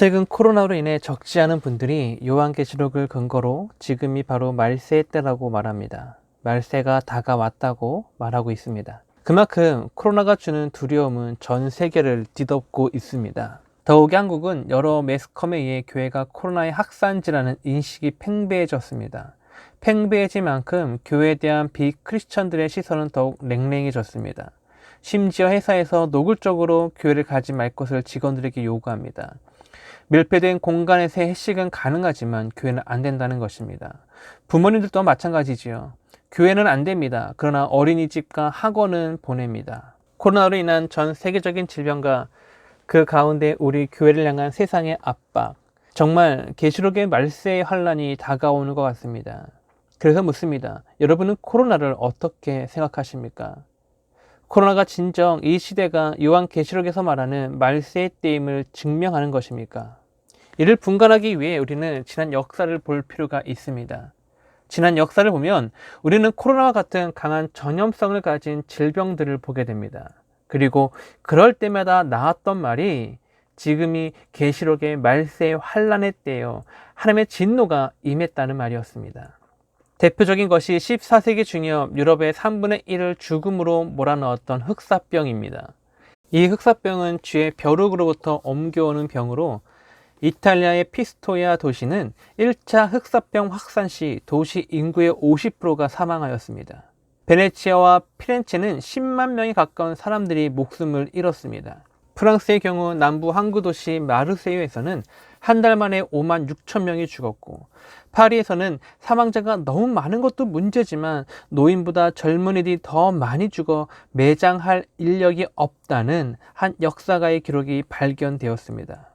최근 코로나로 인해 적지 않은 분들이 요한계시록을 근거로 지금이 바로 말세의 때라고 말합니다. 말세가 다가왔다고 말하고 있습니다. 그만큼 코로나가 주는 두려움은 전 세계를 뒤덮고 있습니다. 더욱이 한국은 여러 매스컴에 의해 교회가 코로나의 확산지라는 인식이 팽배해졌습니다. 팽배해진 만큼 교회에 대한 비크리스천들의 시선은 더욱 냉랭해졌습니다. 심지어 회사에서 노골적으로 교회를 가지 말 것을 직원들에게 요구합니다. 밀폐된 공간에서의 회식은 가능하지만 교회는 안 된다는 것입니다. 부모님들 도 마찬가지지요. 교회는 안 됩니다. 그러나 어린이집과 학원은 보냅니다. 코로나로 인한 전 세계적인 질병과 그 가운데 우리 교회를 향한 세상의 압박. 정말 계시록의 말세의 환란이 다가오는 것 같습니다. 그래서 묻습니다. 여러분은 코로나를 어떻게 생각하십니까? 코로나가 진정 이 시대가 요한 계시록에서 말하는 말세의 때임을 증명하는 것입니까? 이를 분간하기 위해 우리는 지난 역사를 볼 필요가 있습니다. 지난 역사를 보면 우리는 코로나와 같은 강한 전염성을 가진 질병들을 보게 됩니다. 그리고 그럴 때마다 나왔던 말이 지금이 계시록의 말세의 환란의 때요 하나님의 진노가 임했다는 말이었습니다. 대표적인 것이 14세기 중엽 유럽의 3분의 1을 죽음으로 몰아넣었던 흑사병입니다. 이 흑사병은 쥐의 벼룩으로부터 옮겨오는 병으로 이탈리아의 피스토야 도시는 1차 흑사병 확산 시 도시 인구의 50%가 사망하였습니다. 베네치아와 피렌체는 10만 명이 가까운 사람들이 목숨을 잃었습니다. 프랑스의 경우 남부 항구 도시 마르세유에서는 한 달 만에 5만 6천 명이 죽었고 파리에서는 사망자가 너무 많은 것도 문제지만 노인보다 젊은이들이 더 많이 죽어 매장할 인력이 없다는 한 역사가의 기록이 발견되었습니다.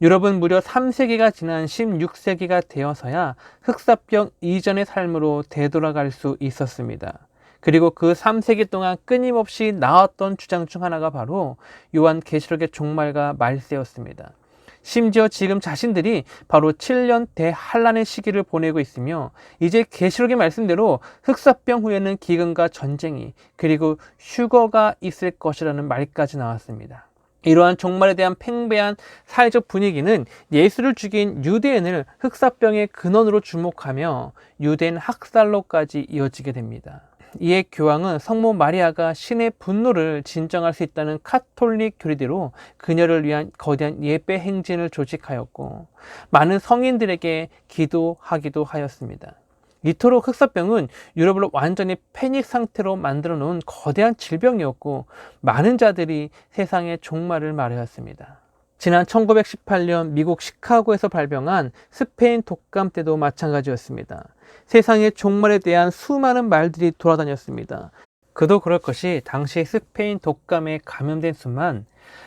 유럽은 무려 3세기가 지난 16세기가 되어서야 흑사병 이전의 삶으로 되돌아갈 수 있었습니다. 그리고 그 3세기 동안 끊임없이 나왔던 주장 중 하나가 바로 요한 계시록의 종말과 말세였습니다. 심지어 지금 자신들이 바로 7년 대한란의 시기를 보내고 있으며 이제 계시록의 말씀대로 흑사병 후에는 기근과 전쟁이 그리고 휴거가 있을 것이라는 말까지 나왔습니다. 이러한 종말에 대한 팽배한 사회적 분위기는 예수를 죽인 유대인을 흑사병의 근원으로 주목하며 유대인 학살로까지 이어지게 됩니다. 이에 교황은 성모 마리아가 신의 분노를 진정할 수 있다는 카톨릭 교리대로 그녀를 위한 거대한 예배 행진을 조직하였고 많은 성인들에게 기도하기도 하였습니다. 이토록 흑사병은 유럽을 완전히 패닉 상태로 만들어 놓은 거대한 질병이었고 많은 자들이 세상의 종말을 말하였습니다. 지난 1918년 미국 시카고에서 발병한 스페인 독감 때도 마찬가지였습니다. 세상의 종말에 대한 수많은 말들이 돌아다녔습니다. 그도 그럴 것이 당시 스페인 독감에 감염된 수만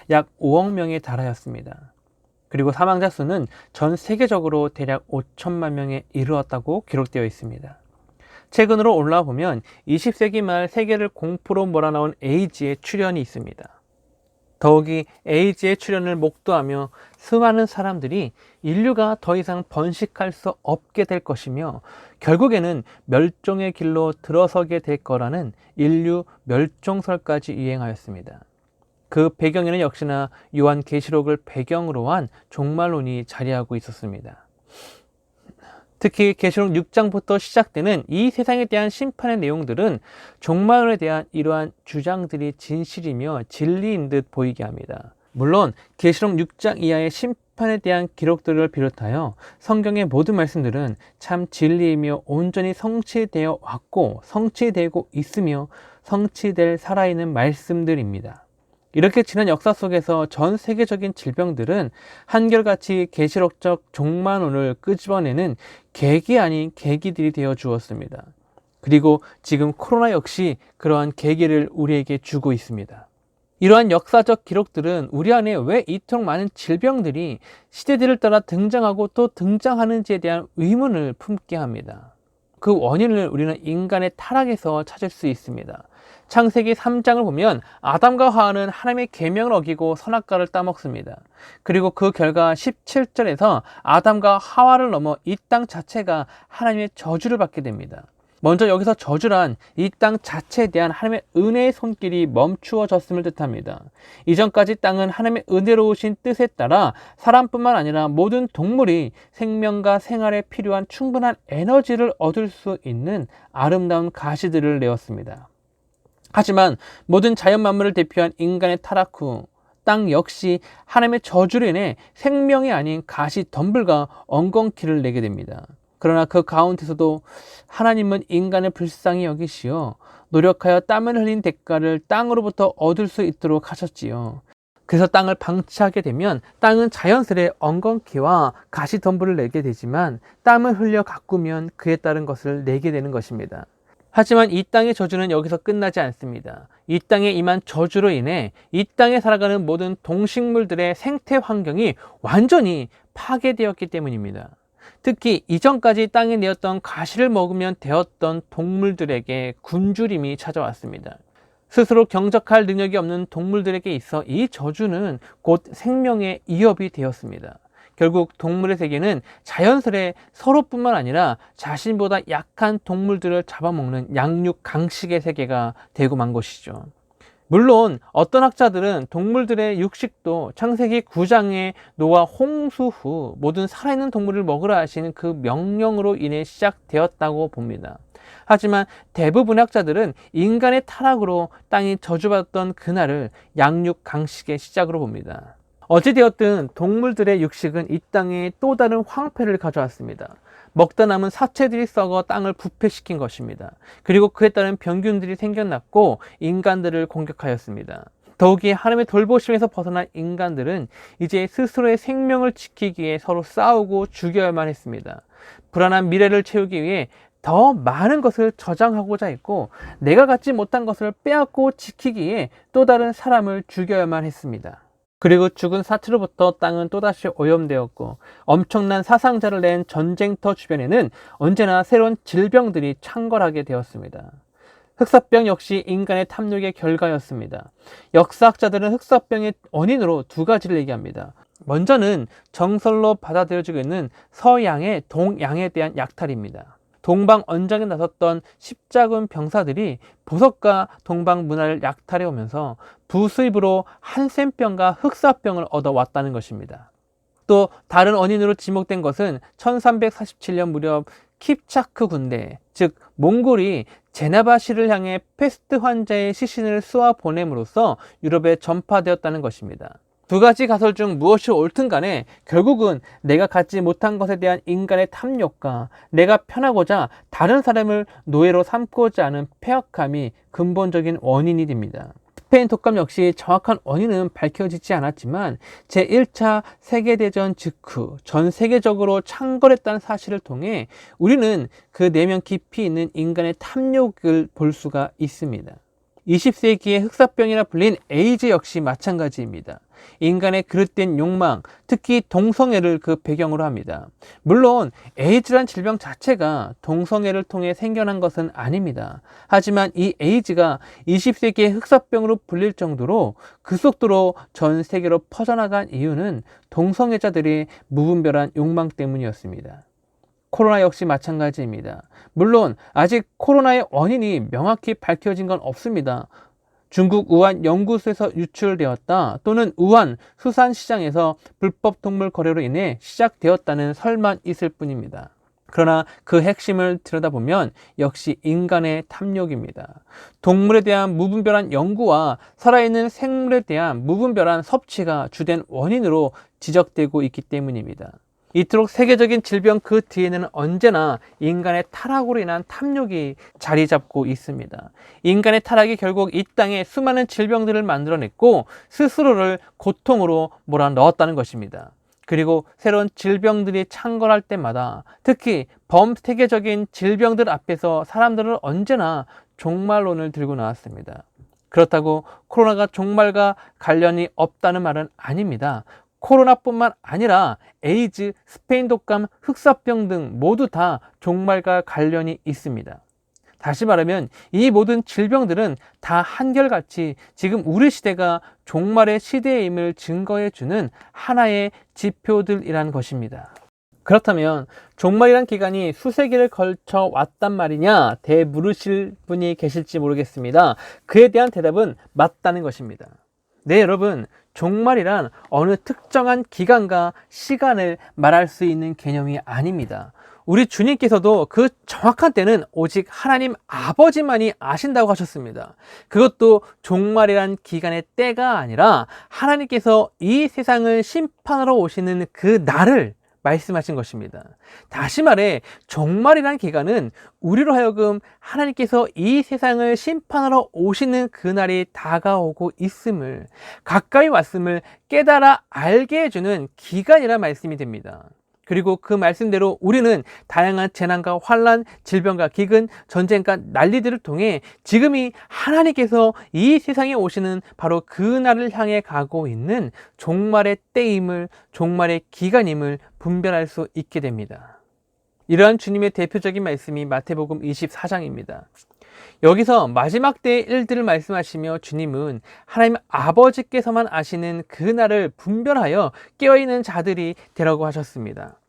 약 5억 명에 달하였습니다. 그리고 사망자 수는 전 세계적으로 대략 5천만 명에 이르렀다고 기록되어 있습니다. 최근으로 올라와 보면 20세기 말 세계를 공포로 몰아넣은 에이즈의 출현이 있습니다. 더욱이 에이즈의 출현을 목도하며 수많은 사람들이 인류가 더 이상 번식할 수 없게 될 것이며 결국에는 멸종의 길로 들어서게 될 거라는 인류 멸종설까지 유행하였습니다. 그 배경에는 역시나 요한 계시록을 배경으로 한 종말론이 자리하고 있었습니다. 특히 계시록 6장부터 시작되는 이 세상에 대한 심판의 내용들은 종말론에 대한 이러한 주장들이 진실이며 진리인 듯 보이게 합니다. 물론 계시록 6장 이하의 심판에 대한 기록들을 비롯하여 성경의 모든 말씀들은 참 진리이며 온전히 성취되어 왔고 성취되고 있으며 성취될 살아있는 말씀들입니다. 이렇게 지난 역사 속에서 전 세계적인 질병들은 한결같이 계시록적 종만론을 끄집어내는 계기 아닌 계기들이 되어 주었습니다. 그리고 지금 코로나 역시 그러한 계기를 우리에게 주고 있습니다. 이러한 역사적 기록들은 우리 안에 왜 이토록 많은 질병들이 시대들을 따라 등장하고 또 등장하는지에 대한 의문을 품게 합니다. 그 원인을 우리는 인간의 타락에서 찾을 수 있습니다. 창세기 3장을 보면 아담과 하와는 하나님의 계명을 어기고 선악과를 따먹습니다. 그리고 그 결과 17절에서 아담과 하와를 넘어 이 땅 자체가 하나님의 저주를 받게 됩니다. 먼저 여기서 저주란 이 땅 자체에 대한 하나님의 은혜의 손길이 멈추어졌음을 뜻합니다. 이전까지 땅은 하나님의 은혜로우신 뜻에 따라 사람뿐만 아니라 모든 동물이 생명과 생활에 필요한 충분한 에너지를 얻을 수 있는 아름다운 가시들을 내었습니다. 하지만 모든 자연 만물을 대표한 인간의 타락 후 땅 역시 하나님의 저주로 인해 생명이 아닌 가시 덤불과 엉겅퀴를 내게 됩니다. 그러나 그 가운데서도 하나님은 인간을 불쌍히 여기시어 노력하여 땀을 흘린 대가를 땅으로부터 얻을 수 있도록 하셨지요. 그래서 땅을 방치하게 되면 땅은 자연스레 엉겅퀴와 가시 덤불을 내게 되지만 땀을 흘려 가꾸면 그에 따른 것을 내게 되는 것입니다. 하지만 이 땅의 저주는 여기서 끝나지 않습니다. 이 땅에 임한 저주로 인해 이 땅에 살아가는 모든 동식물들의 생태 환경이 완전히 파괴되었기 때문입니다. 특히 이전까지 땅에 내었던 가시를 먹으면 되었던 동물들에게 굶주림이 찾아왔습니다. 스스로 경적할 능력이 없는 동물들에게 있어 이 저주는 곧 생명의 이업이 되었습니다. 결국 동물의 세계는 자연스레 서로뿐만 아니라 자신보다 약한 동물들을 잡아먹는 양육 강식의 세계가 되고 만 것이죠. 물론 어떤 학자들은 동물들의 육식도 창세기 9장의 노아 홍수 후 모든 살아있는 동물을 먹으라 하시는 그 명령으로 인해 시작되었다고 봅니다. 하지만 대부분의 학자들은 인간의 타락으로 땅이 저주받았던 그날을 양육 강식의 시작으로 봅니다. 어찌되었든 동물들의 육식은 이 땅에 또 다른 황폐를 가져왔습니다. 먹다 남은 사체들이 썩어 땅을 부패시킨 것입니다. 그리고 그에 따른 병균들이 생겨났고 인간들을 공격하였습니다. 더욱이 하나님의 돌보심에서 벗어난 인간들은 이제 스스로의 생명을 지키기에 서로 싸우고 죽여야만 했습니다. 불안한 미래를 채우기 위해 더 많은 것을 저장하고자 했고 내가 갖지 못한 것을 빼앗고 지키기에 또 다른 사람을 죽여야만 했습니다. 그리고 죽은 사체로부터 땅은 또다시 오염되었고 엄청난 사상자를 낸 전쟁터 주변에는 언제나 새로운 질병들이 창궐하게 되었습니다. 흑사병 역시 인간의 탐욕의 결과였습니다. 역사학자들은 흑사병의 원인으로 두 가지를 얘기합니다. 먼저는 정설로 받아들여지고 있는 서양의 동양에 대한 약탈입니다. 동방 언장에 나섰던 십자군 병사들이 보석과 동방 문화를 약탈해 오면서 부수입으로 한센병과 흑사병을 얻어왔다는 것입니다. 또 다른 원인으로 지목된 것은 1347년 무렵 킵차크 군대, 즉 몽골이 제나바시를 향해 패스트 환자의 시신을 쏘아 보냄으로써 유럽에 전파되었다는 것입니다. 두 가지 가설 중 무엇이 옳든 간에 결국은 내가 갖지 못한 것에 대한 인간의 탐욕과 내가 편하고자 다른 사람을 노예로 삼고자 하는 폐역함이 근본적인 원인이 됩니다. 스페인 독감 역시 정확한 원인은 밝혀지지 않았지만 제1차 세계대전 직후 전 세계적으로 창궐했다는 사실을 통해 우리는 그 내면 깊이 있는 인간의 탐욕을 볼 수가 있습니다. 20세기의 흑사병이라 불린 에이즈 역시 마찬가지입니다. 인간의 그릇된 욕망, 특히 동성애를 그 배경으로 합니다. 물론 에이즈란 질병 자체가 동성애를 통해 생겨난 것은 아닙니다. 하지만 이 에이즈가 20세기의 흑사병으로 불릴 정도로 그 속도로 전 세계로 퍼져나간 이유는 동성애자들의 무분별한 욕망 때문이었습니다. 코로나 역시 마찬가지입니다. 물론 아직 코로나의 원인이 명확히 밝혀진 건 없습니다. 중국 우한 연구소에서 유출되었다 또는 우한 수산시장에서 불법 동물 거래로 인해 시작되었다는 설만 있을 뿐입니다. 그러나 그 핵심을 들여다보면 역시 인간의 탐욕입니다. 동물에 대한 무분별한 연구와 살아있는 생물에 대한 무분별한 섭취가 주된 원인으로 지적되고 있기 때문입니다. 이토록 세계적인 질병 그 뒤에는 언제나 인간의 타락으로 인한 탐욕이 자리 잡고 있습니다. 인간의 타락이 결국 이 땅에 수많은 질병들을 만들어냈고 스스로를 고통으로 몰아넣었다는 것입니다. 그리고 새로운 질병들이 창궐할 때마다 특히 범세계적인 질병들 앞에서 사람들은 언제나 종말론을 들고 나왔습니다. 그렇다고 코로나가 종말과 관련이 없다는 말은 아닙니다. 코로나뿐만 아니라 에이즈, 스페인 독감, 흑사병 등 모두 다 종말과 관련이 있습니다. 다시 말하면 이 모든 질병들은 다 한결같이 지금 우리 시대가 종말의 시대임을 증거해 주는 하나의 지표들이란 것입니다. 그렇다면 종말이란 기간이 수세기를 걸쳐 왔단 말이냐 대 물으실 분이 계실지 모르겠습니다. 그에 대한 대답은 맞다는 것입니다. 네, 여러분. 종말이란 어느 특정한 기간과 시간을 말할 수 있는 개념이 아닙니다. 우리 주님께서도 그 정확한 때는 오직 하나님 아버지만이 아신다고 하셨습니다. 그것도 종말이란 기간의 때가 아니라 하나님께서 이 세상을 심판하러 오시는 그 날을 말씀하신 것입니다. 다시 말해, 종말이란 기간은 우리로 하여금 하나님께서 이 세상을 심판하러 오시는 그날이 다가오고 있음을, 가까이 왔음을 깨달아 알게 해주는 기간이라 말씀이 됩니다. 그리고 그 말씀대로 우리는 다양한 재난과 환란, 질병과 기근, 전쟁과 난리들을 통해 지금이 하나님께서 이 세상에 오시는 바로 그 날을 향해 가고 있는 종말의 때임을, 종말의 기간임을 분별할 수 있게 됩니다. 이러한 주님의 대표적인 말씀이 마태복음 24장입니다. 여기서 마지막 때의 일들을 말씀하시며 주님은 하나님 아버지께서만 아시는 그 날을 분별하여 깨어있는 자들이 되라고 하셨습니다.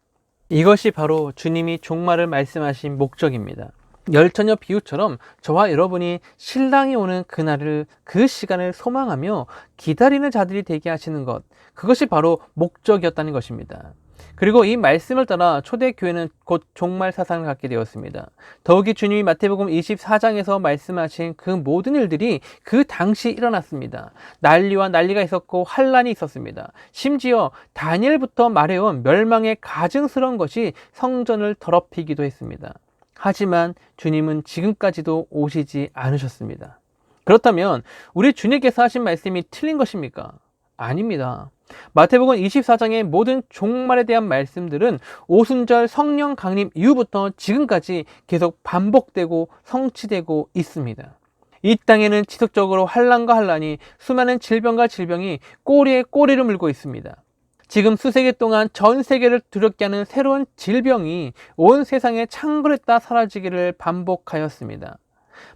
이것이 바로 주님이 종말을 말씀하신 목적입니다. 열처녀 비유처럼 저와 여러분이 신랑이 오는 그날을 그 시간을 소망하며 기다리는 자들이 되게 하시는 것 그것이 바로 목적이었다는 것입니다. 그리고 이 말씀을 따라 초대교회는 곧 종말 사상을 갖게 되었습니다. 더욱이 주님이 마태복음 24장에서 말씀하신 그 모든 일들이 그 당시 일어났습니다. 난리와 난리가 있었고 환란이 있었습니다. 심지어 다니엘부터 말해온 멸망의 가증스러운 것이 성전을 더럽히기도 했습니다. 하지만 주님은 지금까지도 오시지 않으셨습니다. 그렇다면 우리 주님께서 하신 말씀이 틀린 것입니까? 아닙니다. 마태복음 24장의 모든 종말에 대한 말씀들은 오순절 성령 강림 이후부터 지금까지 계속 반복되고 성취되고 있습니다. 이 땅에는 지속적으로 환란과 환란이 수많은 질병과 질병이 꼬리에 꼬리를 물고 있습니다. 지금 수세기 동안 전 세계를 두렵게 하는 새로운 질병이 온 세상에 창궐했다 사라지기를 반복하였습니다.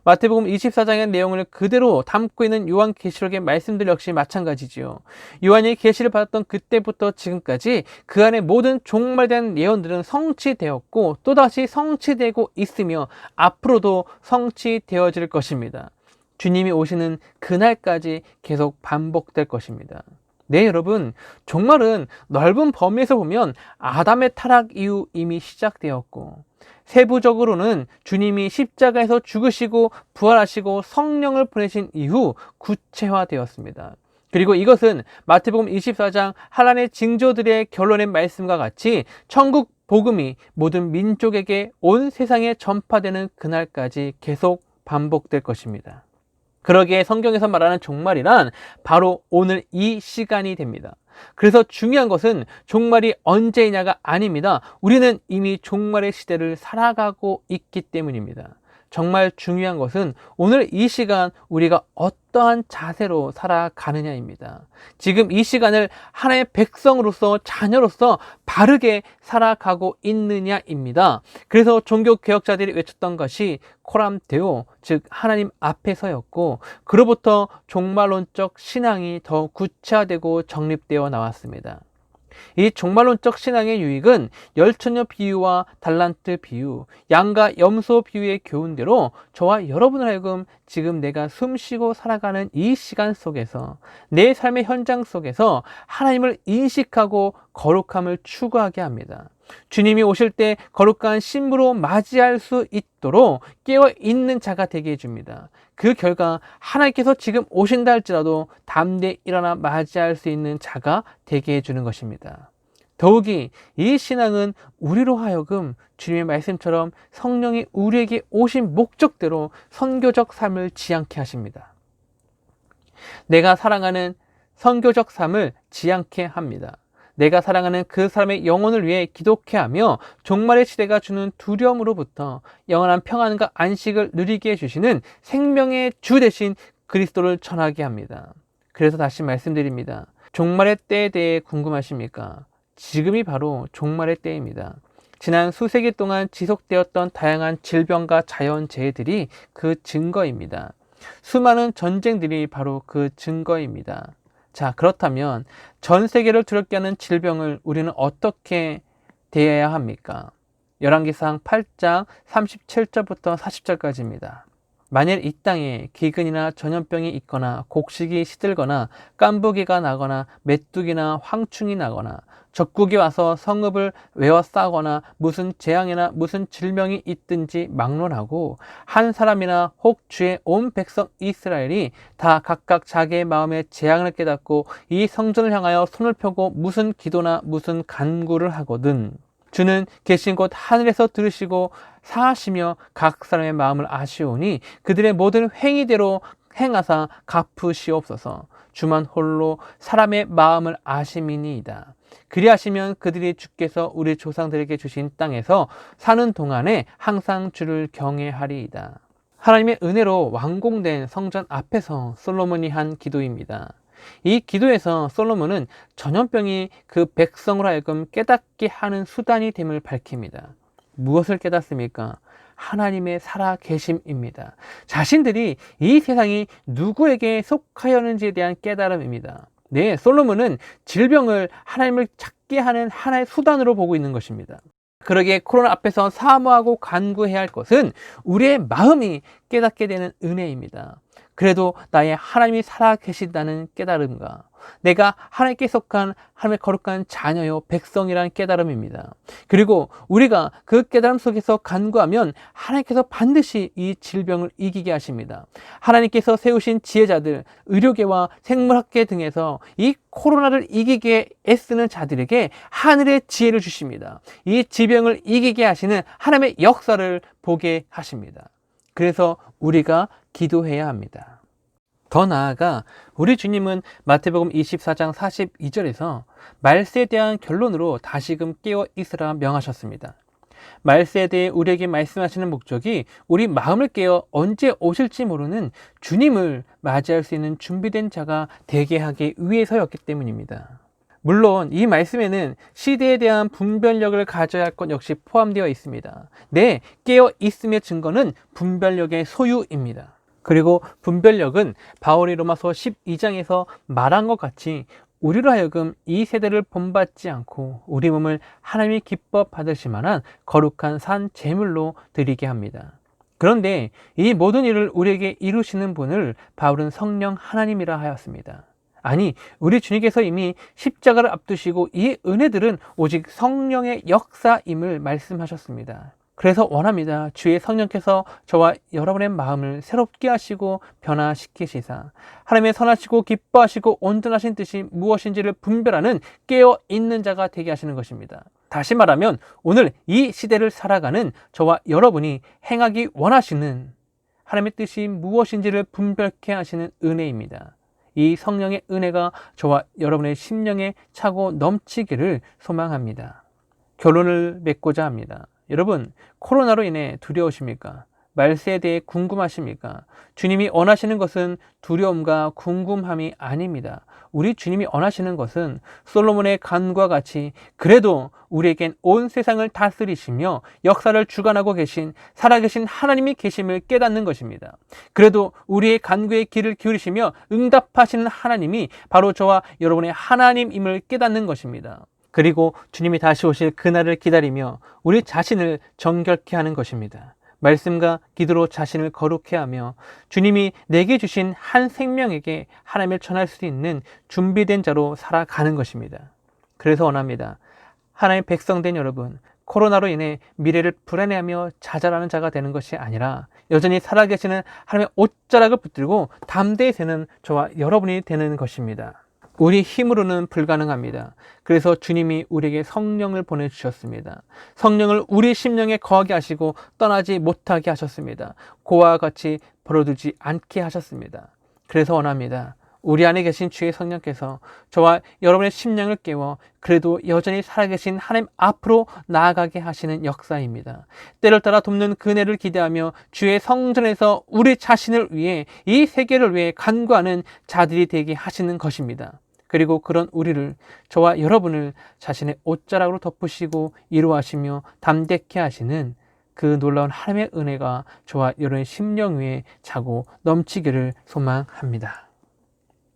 마태복음 24장의 내용을 그대로 담고 있는 요한 계시록의 말씀들 역시 마찬가지지요. 요한이 계시를 받았던 그때부터 지금까지 그 안에 모든 종말에 대한 예언들은 성취되었고 또다시 성취되고 있으며 앞으로도 성취되어질 것입니다. 주님이 오시는 그날까지 계속 반복될 것입니다. 네, 여러분. 종말은 넓은 범위에서 보면 아담의 타락 이후 이미 시작되었고, 세부적으로는 주님이 십자가에서 죽으시고 부활하시고 성령을 보내신 이후 구체화되었습니다. 그리고 이것은 마태복음 24장 하란의 징조들의 결론의 말씀과 같이 천국 복음이 모든 민족에게 온 세상에 전파되는 그날까지 계속 반복될 것입니다. 그러기에 성경에서 말하는 종말이란 바로 오늘 이 시간이 됩니다. 그래서 중요한 것은 종말이 언제이냐가 아닙니다. 우리는 이미 종말의 시대를 살아가고 있기 때문입니다. 정말 중요한 것은 오늘 이 시간 우리가 어떠한 자세로 살아가느냐입니다. 지금 이 시간을 하나의 백성으로서 자녀로서 바르게 살아가고 있느냐입니다. 그래서 종교 개혁자들이 외쳤던 것이 코람데오, 즉 하나님 앞에서였고 그로부터 종말론적 신앙이 더 구체화되고 정립되어 나왔습니다. 이 종말론적 신앙의 유익은 열처녀 비유와 달란트 비유, 양과 염소 비유의 교훈대로 저와 여러분을 하여금 지금 내가 숨 쉬고 살아가는 이 시간 속에서 내 삶의 현장 속에서 하나님을 인식하고 거룩함을 추구하게 합니다. 주님이 오실 때 거룩한 신부로 맞이할 수 있도록 깨어 있는 자가 되게 해줍니다. 그 결과 하나님께서 지금 오신다 할지라도 담대 일어나 맞이할 수 있는 자가 되게 해주는 것입니다. 더욱이 이 신앙은 우리로 하여금 주님의 말씀처럼 성령이 우리에게 오신 목적대로 선교적 삶을 지향케 하십니다. 내가 사랑하는 선교적 삶을 지향케 합니다. 내가 사랑하는 그 사람의 영혼을 위해 기독해 하며 종말의 시대가 주는 두려움으로부터 영원한 평안과 안식을 누리게 해주시는 생명의 주 대신 그리스도를 전하게 합니다. 그래서 다시 말씀드립니다. 종말의 때에 대해 궁금하십니까? 지금이 바로 종말의 때입니다. 지난 수세기 동안 지속되었던 다양한 질병과 자연재해들이 그 증거입니다. 수많은 전쟁들이 바로 그 증거입니다. 자, 그렇다면 전 세계를 두렵게 하는 질병을 우리는 어떻게 되어야 합니까? 열왕기상 8장 37절부터 40절까지입니다. 만일 이 땅에 기근이나 전염병이 있거나 곡식이 시들거나 깐부기가 나거나 메뚜기나 황충이 나거나 적국이 와서 성읍을 외워싸거나 무슨 재앙이나 무슨 질병이 있든지 막론하고 한 사람이나 혹 주의 온 백성 이스라엘이 다 각각 자기의 마음에 재앙을 깨닫고 이 성전을 향하여 손을 펴고 무슨 기도나 무슨 간구를 하거든 주는 계신 곳 하늘에서 들으시고 사하시며 각 사람의 마음을 아시오니 그들의 모든 행위대로 행하사 갚으시옵소서 주만 홀로 사람의 마음을 아심이니이다. 그리하시면 그들이 주께서 우리 조상들에게 주신 땅에서 사는 동안에 항상 주를 경외하리이다. 하나님의 은혜로 완공된 성전 앞에서 솔로몬이 한 기도입니다. 이 기도에서 솔로몬은 전염병이 그 백성으로 하여금 깨닫게 하는 수단이 됨을 밝힙니다. 무엇을 깨닫습니까? 하나님의 살아 계심입니다. 자신들이 이 세상이 누구에게 속하였는지에 대한 깨달음입니다. 네, 솔로몬은 질병을 하나님을 찾게 하는 하나의 수단으로 보고 있는 것입니다. 그러기에 코로나 앞에서 사모하고 간구해야 할 것은 우리의 마음이 깨닫게 되는 은혜입니다. 그래도 나의 하나님이 살아 계신다는 깨달음과 내가 하나님께 속한 하나님의 거룩한 자녀요 백성이라는 깨달음입니다. 그리고 우리가 그 깨달음 속에서 간구하면 하나님께서 반드시 이 질병을 이기게 하십니다. 하나님께서 세우신 지혜자들, 의료계와 생물학계 등에서 이 코로나를 이기게 애쓰는 자들에게 하늘의 지혜를 주십니다. 이 지병을 이기게 하시는 하나님의 역사를 보게 하십니다. 그래서 우리가 기도해야 합니다. 더 나아가 우리 주님은 마태복음 24장 42절에서 말세에 대한 결론으로 다시금 깨어 있으라 명하셨습니다. 말세에 대해 우리에게 말씀하시는 목적이 우리 마음을 깨어 언제 오실지 모르는 주님을 맞이할 수 있는 준비된 자가 되게 하기 위해서였기 때문입니다. 물론 이 말씀에는 시대에 대한 분별력을 가져야 할 것 역시 포함되어 있습니다. 네, 깨어 있음의 증거는 분별력의 소유입니다. 그리고 분별력은 바울이 로마서 12장에서 말한 것 같이 우리로 하여금 이 세대를 본받지 않고 우리 몸을 하나님이 기뻐 받으실 만한 거룩한 산 제물로 드리게 합니다. 그런데 이 모든 일을 우리에게 이루시는 분을 바울은 성령 하나님이라 하였습니다. 아니, 우리 주님께서 이미 십자가를 앞두시고 이 은혜들은 오직 성령의 역사임을 말씀하셨습니다. 그래서 원합니다. 주의 성령께서 저와 여러분의 마음을 새롭게 하시고 변화시키시사 하나님의 선하시고 기뻐하시고 온전하신 뜻이 무엇인지를 분별하는 깨어 있는 자가 되게 하시는 것입니다. 다시 말하면 오늘 이 시대를 살아가는 저와 여러분이 행하기 원하시는 하나님의 뜻이 무엇인지를 분별케 하시는 은혜입니다. 이 성령의 은혜가 저와 여러분의 심령에 차고 넘치기를 소망합니다. 결론을 맺고자 합니다. 여러분, 코로나로 인해 두려우십니까? 말세에 대해 궁금하십니까? 주님이 원하시는 것은 두려움과 궁금함이 아닙니다. 우리 주님이 원하시는 것은 솔로몬의 간과 같이 그래도 우리에겐 온 세상을 다스리시며 역사를 주관하고 계신 살아계신 하나님이 계심을 깨닫는 것입니다. 그래도 우리의 간구의 귀를 기울이시며 응답하시는 하나님이 바로 저와 여러분의 하나님임을 깨닫는 것입니다. 그리고 주님이 다시 오실 그날을 기다리며 우리 자신을 정결케 하는 것입니다. 말씀과 기도로 자신을 거룩해 하며 주님이 내게 주신 한 생명에게 하나님을 전할 수 있는 준비된 자로 살아가는 것입니다. 그래서 원합니다. 하나님 백성된 여러분, 코로나로 인해 미래를 불안해하며 좌절하는 자가 되는 것이 아니라 여전히 살아계시는 하나님의 옷자락을 붙들고 담대히 세는 저와 여러분이 되는 것입니다. 우리 힘으로는 불가능합니다. 그래서 주님이 우리에게 성령을 보내주셨습니다. 성령을 우리 심령에 거하게 하시고 떠나지 못하게 하셨습니다. 고와 같이 벌어두지 않게 하셨습니다. 그래서 원합니다. 우리 안에 계신 주의 성령께서 저와 여러분의 심령을 깨워 그래도 여전히 살아계신 하나님 앞으로 나아가게 하시는 역사입니다. 때를 따라 돕는 그네를 기대하며 주의 성전에서 우리 자신을 위해 이 세계를 위해 간구하는 자들이 되게 하시는 것입니다. 그리고 그런 우리를 저와 여러분을 자신의 옷자락으로 덮으시고 이루하시며 담대케 하시는 그 놀라운 하나님의 은혜가 저와 여러분의 심령 위에 자고 넘치기를 소망합니다.